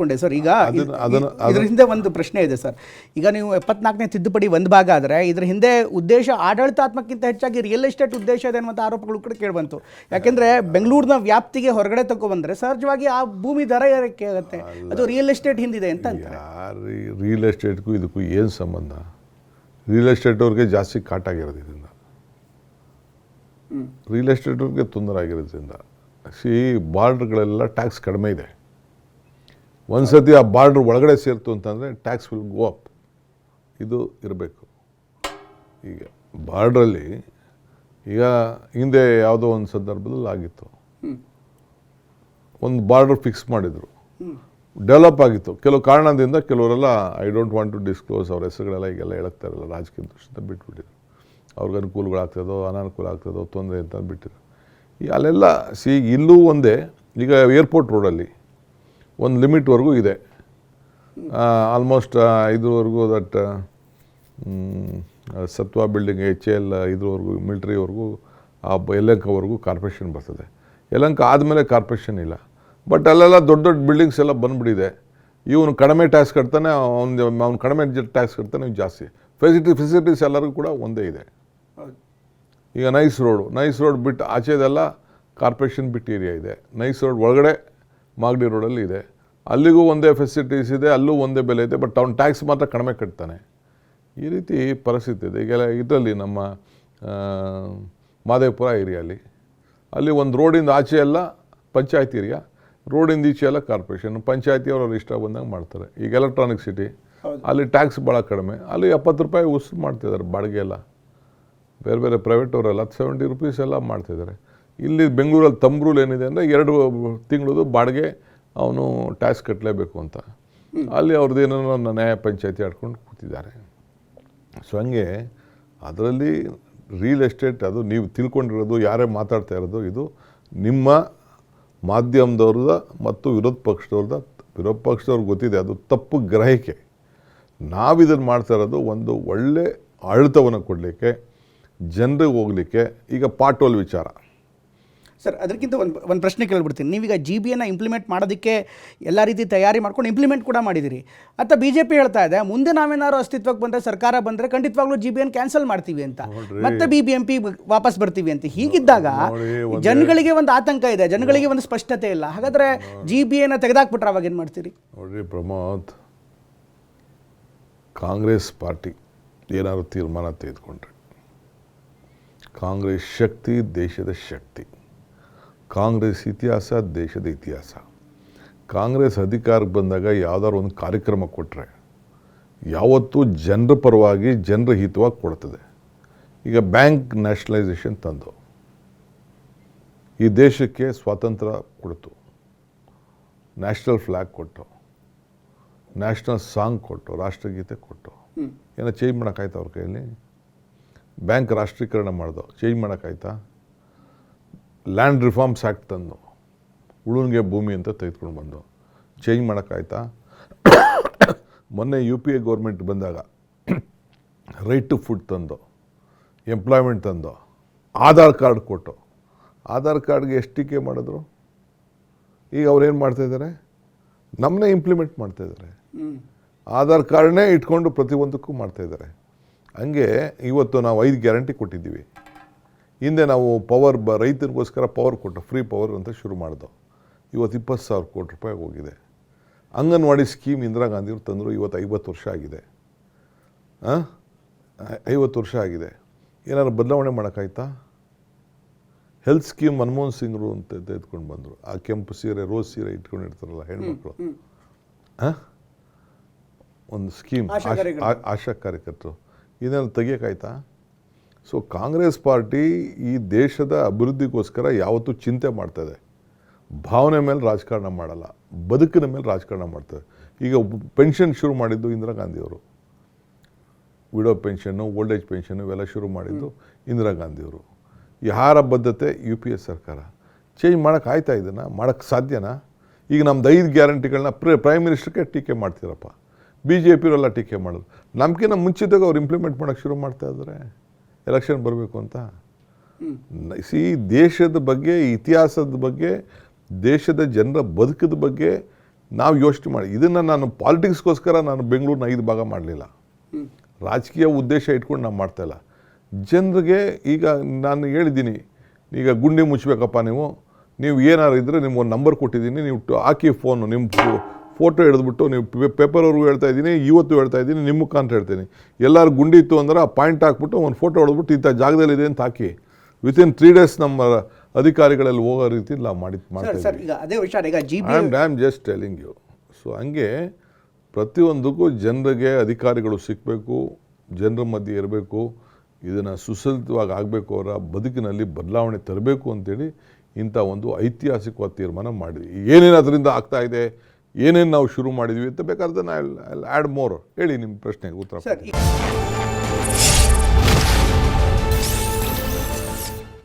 ಕೊಂಡೆ sir. ಈಗ ಇದ್ರ ಹಿಂದೆ ಒಂದು ಪ್ರಶ್ನೆ ಇದೆ ಸರ್. ಈಗ ನೀವು ಎಪ್ಪತ್ನಾಲ್ಕನೇ ತಿದ್ದುಪಡಿ ಒಂದು ಭಾಗ ಆದರೆ ಇದ್ರ ಹಿಂದೆ ಉದ್ದೇಶ ಆಡಳಿತಾತ್ಮಕ್ಕಿಂತ ಹೆಚ್ಚಾಗಿ ರಿಯಲ್ ಎಸ್ಟೇಟ್ ಉದ್ದೇಶ ಇದೆ ಅನ್ನುವಂಥ ಆರೋಪಗಳು ಕೂಡ ಕೇಳಬಂತು. ಯಾಕೆಂದ್ರೆ ಬೆಂಗಳೂರಿನ ವ್ಯಾಪ್ತಿಗೆ ಹೊರಗಡೆ ತಗೊಬಂದ್ರೆ ಸಹಜವಾಗಿ ಆ ಭೂಮಿ ದರ ಏರಕ್ಕೆ ಆಗುತ್ತೆ. ಅದು ರಿಯಲ್ ಎಸ್ಟೇಟ್ ಹಿಂದಿದೆ ಅಂತ ರಿಯಲ್ ಎಸ್ಟೇಟ್ಗೂ ಇದಕ್ಕೂ ಏನು ಸಂಬಂಧ? ರಿಯಲ್ ಎಸ್ಟೇಟ್ ಅವ್ರಿಗೆ ಜಾಸ್ತಿ ಕಾಟಾಗಿರೋದು ಇದರಿಂದ. ರಿಯಲ್ ಎಸ್ಟೇಟ್ ಅವ್ರಿಗೆ ತೊಂದರೆ ಆಗಿರೋದ್ರಿಂದ. ಸಿ ಬಾರ್ಡ್ರ್ಗಳೆಲ್ಲ ಟ್ಯಾಕ್ಸ್ ಕಡಿಮೆ ಇದೆ. ಒಂದು ಸತಿ ಆ ಬಾರ್ಡ್ರ್ ಒಳಗಡೆ ಸೇರ್ತು ಅಂತಂದರೆ ಟ್ಯಾಕ್ಸ್ ವಿಲ್ ಗೋ ಅಪ್ ಇದು ಇರಬೇಕು. ಈಗ ಬಾರ್ಡ್ರಲ್ಲಿ ಈಗ ಹಿಂದೆ ಯಾವುದೋ ಒಂದು ಸಂದರ್ಭದಲ್ಲಿ ಆಗಿತ್ತು. ಒಂದು ಬಾರ್ಡರ್ ಫಿಕ್ಸ್ ಮಾಡಿದರು. ಡೆವಲಪ್ ಆಗಿತ್ತು. ಕೆಲವು ಕಾರಣದಿಂದ ಕೆಲವರೆಲ್ಲ I don't want to disclose ಅವ್ರ ಹೆಸರುಗಳೆಲ್ಲ ಈಗೆಲ್ಲ ಹೇಳ್ತಾ ಇರಲ್ಲ ರಾಜಕೀಯ ದೃಷ್ಟಿಯಿಂದ ಬಿಟ್ಬಿಟ್ಟಿದ್ರು. ಅವ್ರಿಗೆ ಅನುಕೂಲಗಳಾಗ್ತದೋ ಅನಾನುಕೂಲ ಆಗ್ತದೋ ತೊಂದರೆ ಅಂತ ಬಿಟ್ಟಿದ್ರು. ಈ ಅಲ್ಲೆಲ್ಲ ಸಿ ಇಲ್ಲೂ ಒಂದೇ ಈಗ ಏರ್ಪೋರ್ಟ್ ರೋಡಲ್ಲಿ ಒಂದು ಲಿಮಿಟ್ವರೆಗೂ ಇದೆ. ಆಲ್ಮೋಸ್ಟ್ ಇದುವರೆಗೂ that Satva building H L ಇದ್ರವರೆಗೂ ಮಿಲ್ಟ್ರಿವರೆಗೂ, ಆ ಯಲಹಂಕವರೆಗೂ ಕಾರ್ಪೊರೇಷನ್ ಬರ್ತದೆ. ಯಲಂಕ ಆದಮೇಲೆ ಕಾರ್ಪೊರೇಷನ್ ಇಲ್ಲ. ಬಟ್ ಅಲ್ಲೆಲ್ಲ ದೊಡ್ಡ ದೊಡ್ಡ ಬಿಲ್ಡಿಂಗ್ಸ್ ಎಲ್ಲ ಬಂದುಬಿಟ್ಟಿದೆ ಇವನು ಕಡಿಮೆ ಟ್ಯಾಕ್ಸ್ ಕಟ್ತಾನೆ ಅವ್ನು ಅವ್ನು ಕಡಿಮೆ ಟ್ಯಾಕ್ಸ್ ಕಟ್ತಾನೆ, ಇವ್ನು ಜಾಸ್ತಿ. ಫೆಸಿಲಿಟಿ ಫೆಸಿಲಿಟೀಸ್ ಎಲ್ಲರಿಗೂ ಕೂಡ ಒಂದೇ ಇದೆ. ಈಗ ನೈಸ್ ರೋಡು ನೈಸ್ ರೋಡ್ ಬಿಟ್ಟು ಆಚೆದೆಲ್ಲ ಕಾರ್ಪೊರೇಷನ್ ಬಿಟ್ಟು ಏರಿಯಾ ಇದೆ. ನೈಸ್ ರೋಡ್ ಒಳಗಡೆ ಮಾಗಡಿ ರೋಡಲ್ಲಿ ಇದೆ. ಅಲ್ಲಿಗೂ ಒಂದೇ ಫೆಸಿಲಿಟೀಸ್ ಇದೆ ಅಲ್ಲೂ ಒಂದೇ ಬೆಲೆ ಇದೆ ಬಟ್ ಅವ್ನು ಟ್ಯಾಕ್ಸ್ ಮಾತ್ರ ಕಡಿಮೆ ಕಟ್ತಾನೆ. ಈ ರೀತಿ ಪರಿಸ್ಥಿತಿ ಇದೆ. ಈಗ ಇದರಲ್ಲಿ ನಮ್ಮ ಮಾದೇವಪುರ ಏರಿಯಲ್ಲಿ. ಅಲ್ಲಿ ಒಂದು ರೋಡಿಂದ ಆಚೆ ಎಲ್ಲ ಪಂಚಾಯತ್ ಏರಿಯಾ ರೋಡಿಂದ ಈಚೆ ಎಲ್ಲ ಕಾರ್ಪೊರೇಷನ್ ಪಂಚಾಯತಿ ಅವ್ರು ಇಷ್ಟ ಬಂದಂಗೆ ಮಾಡ್ತಾರೆ. ಈಗ ಎಲೆಕ್ಟ್ರಾನಿಕ್ ಸಿಟಿ ಅಲ್ಲಿ ಟ್ಯಾಕ್ಸ್ ಭಾಳ ಕಡಿಮೆ. ಅಲ್ಲಿ ಎಪ್ಪತ್ತು ರೂಪಾಯಿ ಉಸ್ ಮಾಡ್ತಿದ್ದಾರೆ ಬಾಡಿಗೆ ಎಲ್ಲ. ಬೇರೆ ಬೇರೆ ಪ್ರೈವೇಟವರೆಲ್ಲ ಸೆವೆಂಟಿ ರುಪೀಸ್ ಎಲ್ಲ ಮಾಡ್ತಿದ್ದಾರೆ. ಇಲ್ಲಿ ಬೆಂಗಳೂರಲ್ಲಿ ತಂಬ್ರೂಲ್ ರೂಲ್ ಏನಿದೆ ಅಂದರೆ ಎರಡು ತಿಂಗಳದು ಬಾಡಿಗೆ ಅವನು ಟ್ಯಾಕ್ಸ್ ಕಟ್ಟಲೇಬೇಕು ಅಂತ. ಅಲ್ಲಿ ಅವ್ರದ್ದು ಏನೋ ನ್ಯಾಯ ಪಂಚಾಯತಿ ಆಡ್ಕೊಂಡು ಕೂತಿದ್ದಾರೆ. ಸೊ ಹಂಗೆ ಅದರಲ್ಲಿ ರಿಯಲ್ ಎಸ್ಟೇಟ್ ಅದು ನೀವು ತಿಳ್ಕೊಂಡಿರೋದು ಯಾರೇ ಮಾತಾಡ್ತಾ ಇರೋದು ಇದು ನಿಮ್ಮ ಮಾಧ್ಯಮದವ್ರದ ಮತ್ತು ವಿರೋಧ ಪಕ್ಷದವ್ರದ ವಿರೋಧ ಪಕ್ಷದವ್ರಿಗೆ ಗೊತ್ತಿದೆ ಅದು ತಪ್ಪು ಗ್ರಹಿಕೆ. ನಾವಿದನ್ನು ಮಾಡ್ತಾ ಇರೋದು ಒಂದು ಒಳ್ಳೆ ಆಡಳಿತವನ್ನು ಕೊಡಲಿಕ್ಕೆ ಜನರಿಗೆ ಹೋಗಲಿಕ್ಕೆ ಈಗ ಪಾಟೋಲ್ ವಿಚಾರ. ಸರ್ ಅದಕ್ಕಿಂತ ಒಂದು ಒಂದು ಪ್ರಶ್ನೆ ಕೇಳ್ಬಿಡ್ತೀನಿ. ನೀವೀಗ ಜಿ ಬಿ ಎನ್ನ ಇಂಪ್ಲಿಮೆಂಟ್ ಮಾಡೋದಕ್ಕೆ ಎಲ್ಲ ರೀತಿ ತಯಾರಿ ಮಾಡ್ಕೊಂಡು ಇಂಪ್ಲಿಮೆಂಟ್ ಕೂಡ ಮಾಡಿದಿರಿ. ಅಥವಾ ಬಿ ಜೆ ಪಿ ಹೇಳ್ತಾ ಇದೆ ಮುಂದೆ ನಾವೇನಾದ್ರು ಅಸ್ತಿತ್ವಕ್ಕೆ ಬಂದರೆ ಸರ್ಕಾರ ಬಂದರೆ ಖಂಡಿತವಾಗ್ಲೂ ಜಿ ಬಿ ಎನ್ ಕ್ಯಾನ್ಸಲ್ ಮಾಡ್ತೀವಿ ಅಂತ. ಮತ್ತೆ ಬಿ ಬಿ ಎಂ ಪಿ ವಾಪಸ್ ಬರ್ತೀವಿ ಅಂತ. ಹೀಗಿದ್ದಾಗ ಜನಗಳಿಗೆ ಒಂದು ಆತಂಕ ಇದೆ ಜನಗಳಿಗೆ ಒಂದು ಸ್ಪಷ್ಟತೆ ಇಲ್ಲ. ಹಾಗಾದ್ರೆ ಜಿ ಬಿ ಎನ ತೆಗೆದಾಕ್ಬಿಟ್ರೆ ಅವಾಗ ಏನು ಮಾಡ್ತೀರಿ? ನೋಡ್ರಿ ಪ್ರಮೋದ್ ಕಾಂಗ್ರೆಸ್ ಪಾರ್ಟಿ ಏನಾದರೂ ತೀರ್ಮಾನ ತೆಗೆದುಕೊಂಡ್ರೆ ಕಾಂಗ್ರೆಸ್ ಶಕ್ತಿ ದೇಶದ ಶಕ್ತಿ. ಕಾಂಗ್ರೆಸ್ ಇತಿಹಾಸ ದೇಶದ ಇತಿಹಾಸ. ಕಾಂಗ್ರೆಸ್ ಅಧಿಕಾರಕ್ಕೆ ಬಂದಾಗ ಯಾವ್ದಾದ್ರು ಒಂದು ಕಾರ್ಯಕ್ರಮ ಕೊಟ್ಟರೆ ಯಾವತ್ತೂ ಜನರ ಪರವಾಗಿ ಜನರ ಹಿತವಾಗಿ ಕೊಡ್ತದೆ. ಈಗ ಬ್ಯಾಂಕ್ ನ್ಯಾಷನಲೈಸೇಷನ್ ತಂದು ಈ ದೇಶಕ್ಕೆ ಸ್ವಾತಂತ್ರ್ಯ ಕೊಡ್ತು. ನ್ಯಾಷನಲ್ ಫ್ಲ್ಯಾಗ್ ಕೊಟ್ಟು ನ್ಯಾಷನಲ್ ಸಾಂಗ್ ಕೊಟ್ಟು ರಾಷ್ಟ್ರಗೀತೆ ಕೊಟ್ಟು. ಏನೋ ಚೇಂಜ್ ಮಾಡೋಕ್ಕಾಯ್ತಾ ಅವ್ರ ಕೈಯಲ್ಲಿ? ಬ್ಯಾಂಕ್ ರಾಷ್ಟ್ರೀಕರಣ ಮಾಡ್ದೋ? ಚೇಂಜ್ ಮಾಡೋಕ್ಕಾಯ್ತಾ? ಲ್ಯಾಂಡ್ ರಿಫಾರ್ಮ್ಸ್ ಆ್ಯಕ್ಟ್ ತಂದು ಉಳುನ್ಗೆ ಭೂಮಿ ಅಂತ ತೆಗೆದುಕೊಂಡು ಬಂದು ಚೇಂಜ್ ಮಾಡೋಕ್ಕಾಯ್ತಾ? ಮೊನ್ನೆ ಯು ಪಿ ಎ ಗೌರ್ಮೆಂಟ್ ಬಂದಾಗ ರೈಟ್ ಟು ಫುಡ್ ತಂದು ಎಂಪ್ಲಾಯ್ಮೆಂಟ್ ತಂದು ಆಧಾರ್ ಕಾರ್ಡ್ ಕೊಟ್ಟು ಆಧಾರ್ ಕಾರ್ಡ್ಗೆ ಎಷ್ಟು ಟೀಕೆ ಮಾಡಿದ್ರು? ಈಗ ಅವ್ರೇನು ಮಾಡ್ತಾಯಿದ್ದಾರೆ ನಮ್ಮನ್ನೇ ಇಂಪ್ಲಿಮೆಂಟ್ ಮಾಡ್ತಾಯಿದ್ದಾರೆ ಆಧಾರ್ ಕಾರ್ಡ್ನೇ ಇಟ್ಕೊಂಡು ಪ್ರತಿಯೊಂದಕ್ಕೂ ಮಾಡ್ತಾಯಿದ್ದಾರೆ ಹಂಗೆ ಇವತ್ತು ನಾವು ಐದು ಗ್ಯಾರಂಟಿ ಕೊಟ್ಟಿದ್ದೀವಿ. ಹಿಂದೆ ನಾವು ಪವರ್ ಬ ರೈತರಿಗೋಸ್ಕರ ಪವರ್ ಕೊಟ್ಟು ಫ್ರೀ ಪವರ್ ಅಂತ ಶುರು ಮಾಡ್ದೋ ಇವತ್ತು ಇಪ್ಪತ್ತು ಸಾವಿರ ಕೋಟಿ ರೂಪಾಯಿ ಹೋಗಿದೆ. ಅಂಗನವಾಡಿ ಸ್ಕೀಮ್ ಇಂದಿರಾ ಗಾಂಧಿಯವ್ರು ತಂದರು ಇವತ್ತು ಐವತ್ತು ವರ್ಷ ಆಗಿದೆ. ಹಾಂ ಐವತ್ತು ವರ್ಷ ಆಗಿದೆ. ಏನಾದ್ರು ಬದಲಾವಣೆ ಮಾಡೋಕ್ಕಾಯ್ತಾ? ಹೆಲ್ತ್ ಸ್ಕೀಮ್ ಮನಮೋಹನ್ ಸಿಂಗ್ರು ಅಂತ ತೆಗೆದುಕೊಂಡು ಬಂದರು. ಆ ಕೆಂಪು ಸೀರೆ ರೋಸ್ ಸೀರೆ ಇಟ್ಕೊಂಡಿರ್ತಾರಲ್ಲ ಹೆಣ್ಮಕ್ಳು. ಹಾಂ ಒಂದು ಸ್ಕೀಮ್. ಆಶಾ ಕಾರ್ಯಕರ್ತರು. ಇದನ್ನು ತೆಗಿಯೋಕ್ಕಾಯ್ತಾ? ಸೊ ಕಾಂಗ್ರೆಸ್ ಪಾರ್ಟಿ ಈ ದೇಶದ ಅಭಿವೃದ್ಧಿಗೋಸ್ಕರ ಯಾವತ್ತೂ ಚಿಂತೆ ಮಾಡ್ತದೆ ಭಾವನೆ ಮೇಲೆ ರಾಜಕಾರಣ ಮಾಡಲ್ಲ ಬದುಕಿನ ಮೇಲೆ ರಾಜಕಾರಣ ಮಾಡ್ತದೆ ಈಗ ಪೆನ್ಷನ್ ಶುರು ಮಾಡಿದ್ದು ಇಂದಿರಾ ಗಾಂಧಿಯವರು. ವಿಡೋ ಪೆನ್ಷನ್ನು ಓಲ್ಡ್ ಏಜ್ ಪೆನ್ಷನ್ನು ಇವೆಲ್ಲ ಶುರು ಮಾಡಿದ್ದು ಇಂದಿರಾ ಗಾಂಧಿಯವರು. ಯಾರ ಬದ್ಧತೆ? ಯು ಪಿ ಎ ಸರ್ಕಾರ. ಚೇಂಜ್ ಮಾಡೋಕ್ಕೆ ಆಯ್ತಾ ಇದನ್ನು? ಮಾಡೋಕ್ಕೆ ಸಾಧ್ಯನಾ? ಈಗ ನಮ್ದು ಐದು ಗ್ಯಾರಂಟಿಗಳನ್ನ ಪ್ರ ಪ್ರೈಮ್ ಮಿನಿಸ್ಟ್ರಿಗೆ ಟೀಕೆ ಮಾಡ್ತೀರಪ್ಪ. ಬಿ ಜೆ ಪಿಯವರೆಲ್ಲ ಟೀಕೆ ಮಾಡೋದು ನಮ್ಗಿಂತ ಮುಂಚಿತವಾಗಿ ಅವ್ರು ಇಂಪ್ಲಿಮೆಂಟ್ ಮಾಡೋಕ್ಕೆ ಶುರು ಮಾಡ್ತಾ ಇದ್ದಾರೆ ಎಲೆಕ್ಷನ್ ಬರಬೇಕು ಅಂತ. ಸಿ ದೇಶದ ಬಗ್ಗೆ ಇತಿಹಾಸದ ಬಗ್ಗೆ ದೇಶದ ಜನರ ಬದುಕದ ಬಗ್ಗೆ ನಾವು ಯೋಚನೆ ಮಾಡಿ. ಇದನ್ನು ನಾನು ಪಾಲಿಟಿಕ್ಸ್ಗೋಸ್ಕರ ನಾನು ಬೆಂಗಳೂರಿನ ಐದು ಭಾಗ ಮಾಡಲಿಲ್ಲ. ರಾಜಕೀಯ ಉದ್ದೇಶ ಇಟ್ಕೊಂಡು ನಾನು ಮಾಡ್ತಾಯಿಲ್ಲ ಜನರಿಗೆ ಈಗ ನಾನು ಹೇಳಿದ್ದೀನಿ ಈಗ ಗುಂಡಿ ಮುಚ್ಚಬೇಕಪ್ಪ ನೀವು. ನೀವು ಏನಾರು ಇದ್ದರೆ ನಿಮ್ಗೊಂದು ನಂಬರ್ ಕೊಟ್ಟಿದ್ದೀನಿ ನೀವು ಹಾಕಿ ಫೋನು ನಿಮ್ಮ ಫೋಟೋ ಹಿಡಿದ್ಬಿಟ್ಟು ನೀವು ಪೇಪರ್ವರೆಗೂ ಹೇಳ್ತಾ ಇದ್ದೀನಿ ಇವತ್ತು ಹೇಳ್ತಾ ಇದ್ದೀನಿ ನಿಮ್ಮ ಅಂತ ಹೇಳ್ತೀನಿ. ಎಲ್ಲರೂ ಗುಂಡಿ ಇತ್ತು ಅಂದ್ರೆ ಆ ಪಾಯಿಂಟ್ ಹಾಕ್ಬಿಟ್ಟು ಒಂದು ಫೋಟೋ ಹೊಡೆದ್ಬಿಟ್ಟು ಇಂಥ ಜಾಗದಲ್ಲಿದೆ ಅಂತ ಹಾಕಿ. ವಿತಿನ್ ತ್ರೀ ಡೇಸ್ ನಮ್ಮ ಅಧಿಕಾರಿಗಳಲ್ಲಿ ಹೋಗೋ ರೀತಿ ನಾವು ಮಾಡಿ ಮಾಡ್ತಾ ಸರ್ ಸರ್ ಈಗ ಅದೇ ವಿಚಾರ ಈಗ G I am just telling you so ಹಂಗೆ ಪ್ರತಿಯೊಂದಕ್ಕೂ ಜನರಿಗೆ ಅಧಿಕಾರಿಗಳು ಸಿಕ್ಕಬೇಕು ಜನರ ಮಧ್ಯೆ ಇರಬೇಕು ಇದನ್ನು ಸುಸಲಿತವಾಗಿ ಆಗಬೇಕು ಅವರ ಬದುಕಿನಲ್ಲಿ ಬದಲಾವಣೆ ತರಬೇಕು ಅಂತೇಳಿ ಇಂಥ ಒಂದು ಐತಿಹಾಸಿಕವಾದ ತೀರ್ಮಾನ ಮಾಡಿದೆ ಏನೇನು ಅದರಿಂದ ಆಗ್ತಾ ಇದೆ? ಏನೇನು ನಾವು ಶುರು ಮಾಡಿದ್ವಿ ಅಂತ ಬೇಕಾದ್ರೆ ನಾನು ಆ್ಯಡ್ ಮೋರ್ ಹೇಳಿ ನಿಮ್ಮ ಪ್ರಶ್ನೆಗೆ ಉತ್ತರ